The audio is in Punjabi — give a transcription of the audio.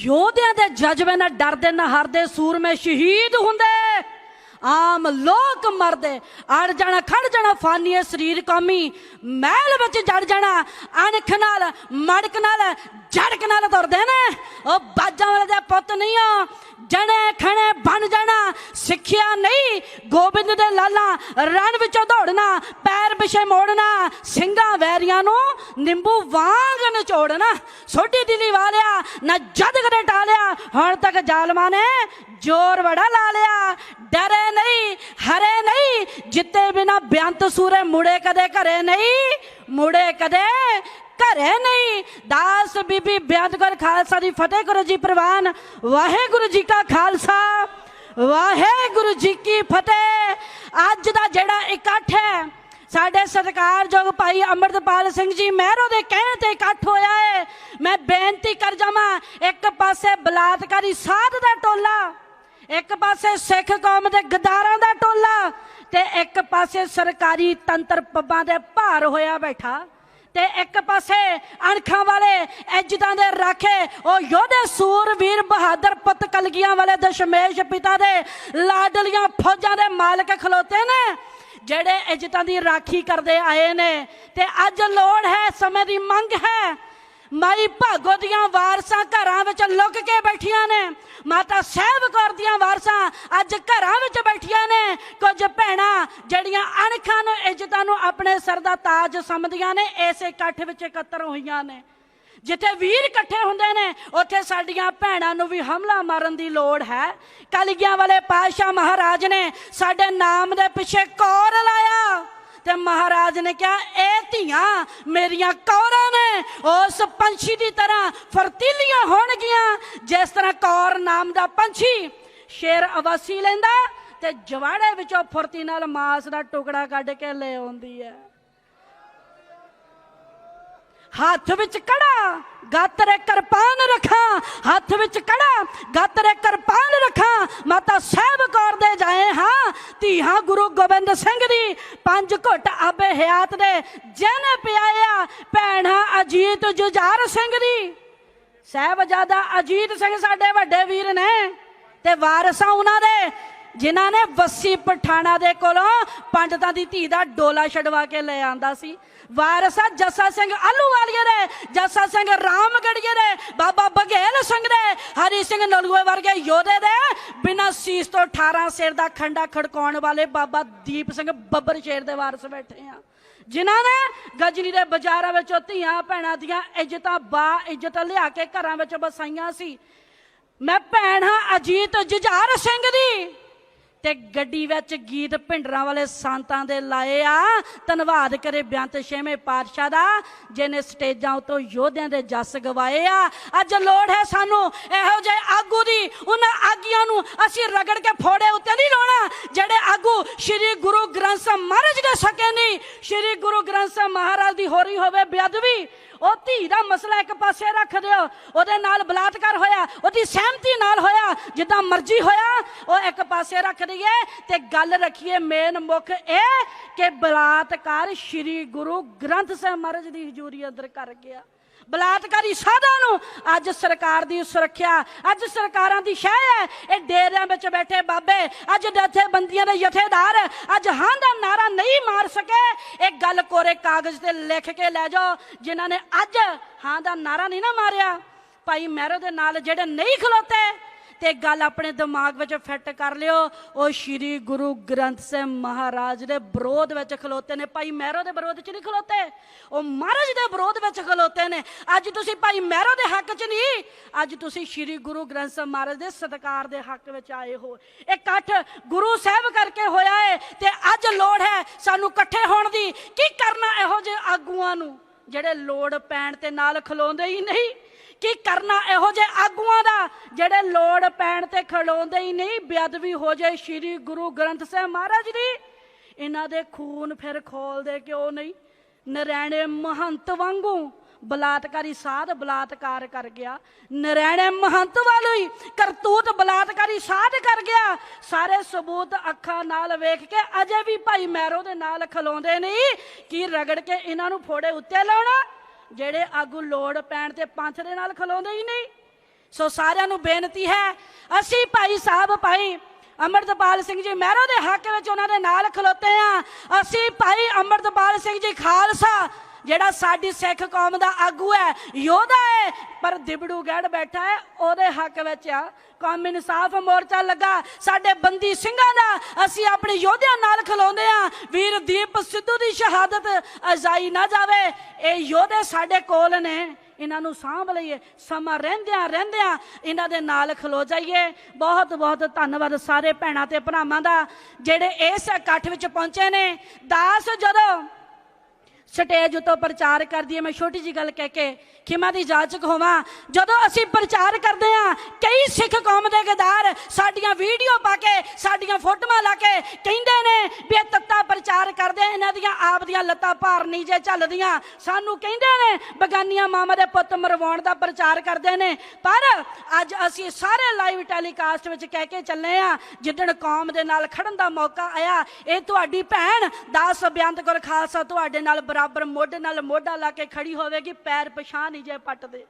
ਯੋਧਿਆਂ ਦੇ ਜਜ਼ਬੇ ਨਾਲ ਡਰਦੇ ਨਾ ਹਰਦੇ ਸੂਰਮੇ ਸ਼ਹੀਦ ਹੁੰਦੇ। ਆਮ ਲੋਕ ਮਰਦੇ। ਅੜ ਜਾਣਾ, ਖੜ ਜਾਣਾ ਫਾਨੀਏ ਸਰੀਰ ਕੌਮੀ। ਮਹਿਲ ਵਿੱਚ ਜੜ ਜਾਣਾ, ਅਣਖ ਨਾਲ, ਮੜਕ ਨਾਲ, ਝੜਕ ਨਾਲ ਤੁਰਦੇ ਨੇ। ਉਹ ਬਾਜਾਂ ਵਾਲੇ ਦੇ ਪੁੱਤ ਨਹੀਂ ਆ। ਜਣੇ ਖਣੇ ਬਣ ਜਾਣਾ, ਸਿੱਖਿਆ ਨਹੀਂ। ਗੋਬਿੰਦ ਦੇ ਲਾਲਾ, ਰਣ ਵਿੱਚੋਂ ਦੌੜਨਾ, ਪੈਰ ਪਿਛੇ ਮੋੜਨਾ, ਸਿੰਘਾਂ ਵੈਰੀਆਂ ਨੂੰ ਨਿੰਬੂ ਵਾਂਗ ਨਚੋੜਨਾ। ਛੋਟੀ ਦਿਲੀ ਵਾਲਿਆ, ਨਾ ਜਦ ਕਦੇ ਟਾਲਿਆ, ਹੁਣ ਤੱਕ ਜ਼ਾਲਮਾਂ ਨੇ ਜ਼ੋਰ ਬੜਾ ਲਾ ਲਿਆ। ਡਰੇ ਨਹੀਂ, ਹਰੇ ਨਹੀਂ, ਜਿੱਤੇ ਬਿਨਾ ਬਿਆੰਤ ਸੂਰੇ ਮੁੜੇ ਕਦੇ ਘਰੇ ਨਹੀਂ, ਮੁੜੇ ਕਦੇ ਘਰੇ ਨਹੀਂ। ਦਾਸ ਬੀਬੀ ਬਿਆੰਤ ਕਰ ਖਾਲਸਾ ਦੀ ਫਤਿਹ ਕਰੋ ਜੀ ਪ੍ਰਵਾਨ, ਵਾਹਿਗੁਰੂ ਜੀ ਕਾ ਖਾਲਸਾ, ਵਾਹਿਗੁਰੂ ਜੀ ਕੀ ਫਤਿਹ। ਅੱਜ ਦਾ ਜਿਹੜਾ ਇਕੱਠ ਹੈ, ਸਾਡੇ ਸਤਿਕਾਰਯੋਗ ਭਾਈ ਅਮਰਤਪਾਲ ਸਿੰਘ ਜੀ ਮਹਿਰੋ ਦੇ ਕਹਿਣ ਤੇ ਇਕੱਠ ਹੋਇਆ ਹੈ ਮੈਂ ਬੇਨਤੀ ਕਰ ਜਾਵਾਂ, ਇੱਕ ਪਾਸੇ ਬਲਾਤਕਾਰੀ ਸਾਧ ਦਾ ਟੋਲਾ ਇੱਕ ਪਾਸੇ ਸਿੱਖ ਕੌਮ ਦੇ ਗਦਾਰਾਂ ਦਾ ਟੋਲਾ ਤੇ ਇੱਕ ਪਾਸੇ ਸਰਕਾਰੀ ਤੰਤਰ ਪੱਬਾਂ ਦੇ ਭਾਰ ਹੋਇਆ ਬੈਠਾ ਤੇ ਇੱਕ ਪਾਸੇ ਅਣਖਾਂ ਵਾਲੇ ਇੱਜ਼ਤਾਂ ਦੇ ਰਾਖੇ, ਉਹ ਯੋਧੇ ਸੂਰਵੀਰ ਬਹਾਦਰ ਪੁੱਤ ਕਲਗੀਆਂ ਵਾਲੇ ਦਸ਼ਮੇਸ਼ ਪਿਤਾ ਦੇ ਲਾਡਲੀਆਂ ਫੌਜਾਂ ਦੇ ਮਾਲਕ ਖਲੋਤੇ ਨੇ, ਜਿਹੜੇ ਇੱਜ਼ਤਾਂ ਦੀ ਰਾਖੀ ਕਰਦੇ ਆਏ ਨੇ ਤੇ ਅੱਜ ਲੋੜ ਹੈ, ਸਮੇਂ ਦੀ ਮੰਗ ਹੈ। ਮਾਈ ਭਾਗੋ ਦੀਆਂ ਵਾਰਸਾਂ ਘਰਾਂ ਵਿੱਚ ਲੁੱਕ ਕੇ ਬੈਠੀਆਂ ਨੇ। ਮਾਤਾ ਸਾਹਿਬ ਕੌਰ ਦੀਆਂ ਵਾਰਸਾਂ ਅੱਜ ਘਰਾਂ ਵਿੱਚ ਬੈਠੀਆਂ ਨੇ। ਕੁਝ ਭੈਣਾਂ ਜਿਹੜੀਆਂ ਅਣਖਾਂ ਨੂੰ, ਇੱਜ਼ਤਾਂ ਨੂੰ ਆਪਣੇ ਸਰ ਦਾ ਤਾਜ ਸਮਝਦੀਆਂ ਨੇ, ਇਸੇ ਇਕੱਠ ਵਿੱਚ ਇਕੱਤਰ ਹੋਈਆਂ ਨੇ। ਜਿੱਥੇ ਵੀਰ ਇਕੱਠੇ ਹੁੰਦੇ ਨੇ, ਉੱਥੇ ਸਾਡੀਆਂ ਭੈਣਾਂ ਨੂੰ ਵੀ ਹਮਲਾ ਮਾਰਨ ਦੀ ਲੋੜ ਹੈ। ਕਲਗੀਆਂ ਵਾਲੇ ਪਾਤਸ਼ਾਹ ਮਹਾਰਾਜ ਨੇ ਸਾਡੇ ਨਾਮ ਦੇ ਪਿੱਛੇ ਕੌਰ ਲਾਇਆ ਤੇ ਮਹਾਰਾਜ ਨੇ ਕਿਹਾ, ਇਹ ਧੀਆਂ ਮੇਰੀਆਂ ਕੌਰਾਂ ਨੇ। ਉਸ ਪੰਛੀ ਦੀ ਤਰ੍ਹਾਂ ਫਰਤੀਲੀਆਂ ਹੋਣਗੀਆਂ। ਜਿਸ ਤਰ੍ਹਾਂ ਕੌਰ ਨਾਮ ਦਾ ਪੰਛੀ ਸ਼ੇਰ ਅਵਾਸੀ ਲੈਂਦਾ ਤੇ ਜਵਾੜੇ ਵਿੱਚੋਂ ਫੁਰਤੀ ਨਾਲ ਮਾਸ ਦਾ ਟੁਕੜਾ ਕੱਢ ਕੇ ਲੈ ਆਉਂਦੀ ਹੈ। ਹੱਥ ਵਿੱਚ ਕੜਾ, ਗਾਤਰੇ ਕਿਰਪਾਨ ਰੱਖਾਂ। ਹੱਥ ਵਿੱਚ ਕੜਾ, ਗਾਤਰੇ ਕਿਰਪਾਨ ਰੱਖਾਂ। ਮਾਤਾ ਸਾਹਿਬ ਕੌਰ ਦੇ ਜਾਏ ਹਾਂ। ਧੀਆਂ ਗੁਰੂ ਗੋਬਿੰਦ ਸਿੰਘ ਦੀ ਪੰਜ ਘੁੱਟ ਆਬੇ ਹਯਾਤ ਦੇ ਜਿਹਨੇ ਪਿਆਇਆ। ਭੈਣਾ ਅਜੀਤ ਜੁਝਾਰ ਸਿੰਘ ਦੀ। ਸਾਹਿਬਜ਼ਾਦਾ ਅਜੀਤ ਸਿੰਘ ਸਾਡੇ ਵੱਡੇ ਵੀਰ ਨੇ ਤੇ ਵਾਰਸਾਂ ਉਹਨਾਂ ਦੇ। ਜਿਨ੍ਹਾਂ ਨੇ ਵੱਸੀ ਪਠਾਣਾ ਦੇ ਕੋਲੋਂ ਪੰਡਤਾਂ ਦੀ ਧੀ ਦਾ ਡੋਲਾ ਛਡਵਾ ਕੇ ਲੈ ਆਂਦਾ ਸੀ। ਵਾਰਸਾ ਜੱਸਾ ਸਿੰਘ ਆਲੂਵਾਲੀਏ ਦੇ ਜੱਸਾ ਸਿੰਘ ਰਾਮਗੜੀਏ ਦੇ ਬਾਬਾ ਬਘੇਲ ਸਿੰਘ ਦੇ ਹਰੀ ਸਿੰਘ ਨਲੂਏ ਵਰਗੇ ਯੋਧੇ ਦੇ ਬਿਨਾਂ ਸੀਸ ਤੋਂ 18 ਸਿਰ ਦਾ ਖੰਡਾ ਖੜਕਾਉਣ ਵਾਲੇ ਬਾਬਾ ਦੀਪ ਸਿੰਘ ਬੱਬਰ ਸ਼ੇਰ ਦੇ ਵਾਰਸ ਬੈਠੇ ਆ। ਜਿਨ੍ਹਾਂ ਨੇ ਗਜਨੀ ਦੇ ਬਾਜ਼ਾਰਾਂ ਵਿੱਚੋਂ ਧੀਆਂ ਭੈਣਾਂ ਦੀਆਂ ਇੱਜ਼ਤਾਂ ਬਾ ਇੱਜ਼ਤ ਲਿਆ ਕੇ ਘਰਾਂ ਵਿੱਚ ਵਸਾਈਆਂ ਸੀ। ਮੈਂ ਭੈਣ ਹਾਂ ਅਜੀਤ ਜੁਝਾਰ ਸਿੰਘ ਦੀ। ਤੇ ਗੱਡੀ ਵਿੱਚ ਗੀਤ ਭਿੰਡਰਾਂ ਵਾਲੇ ਸੰਤਾਂ ਦੇ ਲਾਏ ਆ। ਧੰਨਵਾਦ ਕਰੇ ਬੇਅੰਤ ਛੇਵੇਂ ਪਾਤਸ਼ਾਹ ਦਾ ਜਿਨੇ ਸਟੇਜਾਂ ਉਤੋਂ ਯੋਧਿਆਂ ਦੇ ਜਸ ਗਵਾਏ ਆ। ਅੱਜ ਲੋੜ ਹੈ ਸਾਨੂੰ ਇਹੋ ਜਿਹੇ ਆਗੂ ਦੀ, ਉਹਨਾਂ ਆਗੀਆਂ ਨੂੰ ਅਸੀਂ ਰਗੜ ਕੇ ਫੋੜੇ ਉੱਤੇ ਨਹੀਂ ਲਾਉਣਾ, ਜਿਹੜੇ ਆਗੂ ਸ੍ਰੀ ਗੁਰੂ ਗ੍ਰੰਥ ਸਾਹਿਬ ਮਹਾਰਾਜ ਦੇ ਸਕੇ ਨਹੀਂ। ਸ੍ਰੀ ਗੁਰੂ ਗ੍ਰੰਥ ਸਾਹਿਬ ਮਹਾਰਾਜ ਦੀ ਹੋ ਰਹੀ ਹੋਵੇ ਬੇਅਦਬੀ, ਉਹ ਧੀ ਦਾ ਮਸਲਾ ਇੱਕ ਪਾਸੇ ਰੱਖ ਦਿਓ, ਉਹਦੇ ਨਾਲ ਬਲਾਤਕਾਰ ਹੋਇਆ, ਉਹਦੀ ਸਹਿਮਤੀ ਨਾਲ ਹੋਇਆ। ਜਿੱਦਾਂ ਮਰਜ਼ੀ ਹੋਇਆ, ਉਹ ਇੱਕ ਪਾਸੇ ਰੱਖ ਦਈਏ ਤੇ ਗੱਲ ਰੱਖੀਏ ਮੇਨ ਮੁੱਖ ਇਹ ਕਿ ਬਲਾਤਕਾਰ ਸ੍ਰੀ ਗੁਰੂ ਗ੍ਰੰਥ ਸਾਹਿਬ ਮਹਾਰਾਜ ਦੀ ਹਜ਼ੂਰੀ ਅੰਦਰ ਕਰ ਗਿਆ। ਬਲਾਤਕਾਰੀ ਸਾਧਾਂ ਨੂੰ ਅੱਜ ਸਰਕਾਰ ਦੀ ਸੁਰੱਖਿਆ, ਅੱਜ ਸਰਕਾਰਾਂ ਦੀ ਸ਼ਹਿ ਹੈ, ਇਹ ਡੇਰਿਆਂ ਵਿੱਚ ਬੈਠੇ ਬਾਬੇ, ਅੱਜ ਜਥੇਬੰਦੀਆਂ ਦੇ ਜਥੇਦਾਰ, ਅੱਜ ਹਾਂ ਦਾ ਨਾਰਾ ਨਹੀਂ ਮਾਰ ਸਕੇ, ਇਹ ਗੱਲ ਕੋਰੇ ਕਾਗਜ਼ ਤੇ ਲਿਖ ਕੇ ਲੈ ਜਾਓ, ਜਿਨ੍ਹਾਂ ਨੇ ਅੱਜ ਹਾਂ ਦਾ ਨਾਰਾ ਨਹੀਂ ਨਾ ਮਾਰਿਆ। ਭਾਈ ਮਹਿਰੋ ਦੇ ਨਾਲ ਜਿਹੜੇ ਨਹੀਂ ਖਲੋਤੇ ਤੇ ਗੱਲ ਆਪਣੇ ਦਿਮਾਗ ਵਿੱਚ ਫਿੱਟ ਕਰ ਲਿਓ। ਉਹ ਸ਼੍ਰੀ ਗੁਰੂ ਗ੍ਰੰਥ ਸਾਹਿਬ ਮਹਾਰਾਜ ਦੇ ਵਿਰੋਧ ਵਿੱਚ ਖਲੋਤੇ ਨੇ। ਭਾਈ ਮਹਿਰੋ ਦੇ ਵਿਰੋਧ 'ਚ ਨਹੀਂ ਖਲੋਤੇ? ਉਹ ਮਹਾਰਾਜ ਦੇ ਵਿਰੋਧ ਵਿੱਚ ਖਲੋਤੇ ਨੇ। ਅੱਜ ਤੁਸੀਂ ਭਾਈ ਮਹਿਰੋ ਦੇ ਹੱਕ 'ਚ ਨਹੀਂ। ਅੱਜ ਤੁਸੀਂ ਸ਼੍ਰੀ ਗੁਰੂ ਗ੍ਰੰਥ ਸਾਹਿਬ ਮਹਾਰਾਜ ਦੇ ਸਤਕਾਰ ਦੇ ਹੱਕ ਵਿੱਚ ਆਏ ਹੋ। ਇਹ ਇਕੱਠ ਗੁਰੂ ਸਾਹਿਬ ਕਰਕੇ ਹੋਇਆ ਹੈ ਤੇ ਅੱਜ ਲੋੜ ਹੈ ਸਾਨੂੰ ਇਕੱਠੇ ਹੋਣ ਦੀ। ਕੀ ਕਰਨਾ ਇਹੋ ਜਿਹੇ ਆਗੂਆਂ ਨੂੰ ਜਿਹੜੇ ਲੋੜ ਪੈਣ ਤੇ ਨਾਲ ਖਲੋਂਦੇ ਹੀ ਨਹੀਂ? ਕੀ ਕਰਨਾ ਇਹੋ ਜਿਹੇ ਆਗੂਆਂ ਦਾ? ਜਿਹੜੇ ਲੋੜ ਪੈਣ ਤੇ ਖਲੋਂਦੇ ਹੀ ਨਹੀਂ, ਬੇਅਦਬੀ ਹੋ ਜਾਏ ਸ੍ਰੀ ਗੁਰੂ ਗ੍ਰੰਥ ਸਾਹਿਬ ਮਹਾਰਾਜ ਦੀ। ਇਹਨਾਂ ਦੇ ਖੂਨ ਫਿਰ ਖੋਲਦੇ ਕਿਉਂ ਨਹੀਂ? ਨਰੈਣੇ ਮਹੰਤ ਵਾਂਗੂ ਬਲਾਤਕਾਰੀ ਸਾਧ ਬਲਾਤਕਾਰ ਕਰ ਗਿਆ। ਨਰੈਣੇ ਮਹੰਤ ਵਾਲੂ ਹੀ ਕਰਤੂਤ ਬਲਾਤਕਾਰੀ ਸਾਧ ਕਰ ਗਿਆ। ਸਾਰੇ ਸਬੂਤ ਅੱਖਾਂ ਨਾਲ ਵੇਖ ਕੇ ਅਜੇ ਵੀ ਭਾਈ ਮੈਰੋ ਦੇ ਨਾਲ ਖਲੋਂਦੇ ਨਹੀਂ। ਕੀ ਰਗੜ ਕੇ ਇਹਨਾਂ ਨੂੰ ਫੋੜੇ ਉੱਤੇ ਲਾਉਣਾ? ਜਿਹੜੇ ਆਗੂ ਲੋੜ ਪੈਣ ਤੇ ਪੰਥ ਦੇ ਨਾਲ ਖਲੋਂਦੇ ਹੀ ਨਹੀਂ। ਸੋ ਸਾਰਿਆਂ ਨੂੰ ਬੇਨਤੀ ਹੈ, ਅਸੀਂ ਭਾਈ ਸਾਹਿਬ, ਭਾਈ ਅਮਰਤਪਾਲ ਸਿੰਘ ਜੀ ਮਹਿਰੋ ਦੇ ਹੱਕ ਵਿੱਚ ਉਹਨਾਂ ਦੇ ਨਾਲ ਖਲੋਤੇ ਆ ਅਸੀਂ ਭਾਈ ਅਮਰਤਪਾਲ ਸਿੰਘ ਜੀ ਖਾਲਸਾ ਜਿਹੜਾ ਸਾਡੀ ਸਿੱਖ ਕੌਮ ਦਾ ਆਗੂ ਹੈ, ਯੋਧਾ ਹੈ, ਪਰ ਦਿਬੜੂ ਬੈਠਾ ਹੈ, ਉਹਦੇ ਹੱਕ ਵਿੱਚ ਆ। ਕੌਮ ਇਨਸਾਫ ਮੋਰਚਾ ਲੱਗਾ, ਸਾਡੇ ਬੰਦੀ ਸਿੰਘਾਂ ਦਾ, ਅਸੀਂ ਆਪਣੇ ਯੋਧਿਆਂ ਨਾਲ ਖਲੋਂਦੇ ਆ ਵੀਰ ਦੀਪ ਸਿੱਧੂ ਦੀ ਸ਼ਹਾਦਤ ਅਜਾਈ ਨਾ ਜਾਵੇ। ਇਹ ਯੋਧੇ ਸਾਡੇ ਕੋਲ ਨੇ, ਇਹਨਾਂ ਨੂੰ ਸਾਂਭ ਲਈਏ, ਸਮਾਂ ਰਹਿੰਦਿਆਂ ਰਹਿੰਦਿਆਂ ਇਹਨਾਂ ਦੇ ਨਾਲ ਖਲੋ ਜਾਈਏ। ਬਹੁਤ ਬਹੁਤ ਧੰਨਵਾਦ ਸਾਰੇ ਭੈਣਾਂ ਤੇ ਭਰਾਵਾਂ ਦਾ, ਜਿਹੜੇ ਇਸ ਇਕੱਠ ਵਿੱਚ ਪਹੁੰਚੇ ਨੇ। ਦਾਸ ਜਦੋਂ ਸਟੇਜ ਉੱਤੇ ਪ੍ਰਚਾਰ ਕਰਦੀ ਹੈ, ਮੈਂ ਛੋਟੀ ਜੀ ਗੱਲ ਕਹਿ ਕੇ ਖਿਮਾ ਦੀ ਜਾਚਕ ਹੋਵਾਂ। ਜਦੋਂ ਅਸੀਂ ਪ੍ਰਚਾਰ ਕਰਦੇ ਆ ਕਈ ਸਿੱਖ ਕੌਮ ਦੇ ਗਦਾਰ ਸਾਡੀਆਂ ਵੀਡੀਓ ਪਾ ਕੇ, ਸਾਡੀਆਂ ਫੋਟੋਆਂ ਲਾ ਕੇ ਕਹਿੰਦੇ ਨੇ ਵੀ ਇਹ ਤੱਤਾ ਪ੍ਰਚਾਰ ਕਰਦੇ, ਇਹਨਾਂ ਦੀਆਂ ਆਪ ਦੀਆਂ ਲੱਤਾਂ ਭਾਰ ਨਹੀਂ ਜੇ ਚੱਲਦੀਆਂ ਸਾਨੂੰ ਕਹਿੰਦੇ ਨੇ, ਬਗਾਨੀਆਂ ਮਾਮਾ ਦੇ ਪੁੱਤ ਮਰਵਾਉਣ ਦਾ ਪ੍ਰਚਾਰ ਕਰਦੇ ਨੇ। ਪਰ ਅੱਜ ਅਸੀਂ ਸਾਰੇ ਲਾਈਵ ਟੈਲੀਕਾਸਟ ਵਿੱਚ ਕਹਿ ਕੇ ਚੱਲੇ ਆ ਜਿੱਦਣ ਕੌਮ ਦੇ ਨਾਲ ਖੜਨ ਦਾ ਮੌਕਾ ਆਇਆ, ਇਹ ਤੁਹਾਡੀ ਭੈਣ ਦਾਸ ਬਿਆੰਤ ਕੌਰ ਖਾਲਸਾ ਤੁਹਾਡੇ ਨਾਲ ਬਰਾਬਰ ਮੋਢੇ ਨਾਲ ਮੋਢਾ ਲਾ ਕੇ ਖੜੀ ਹੋਵੇਗੀ ਪੈਰ ਪਛਾਣ ਹੀ ਜੇ ਪੱਟਦੇ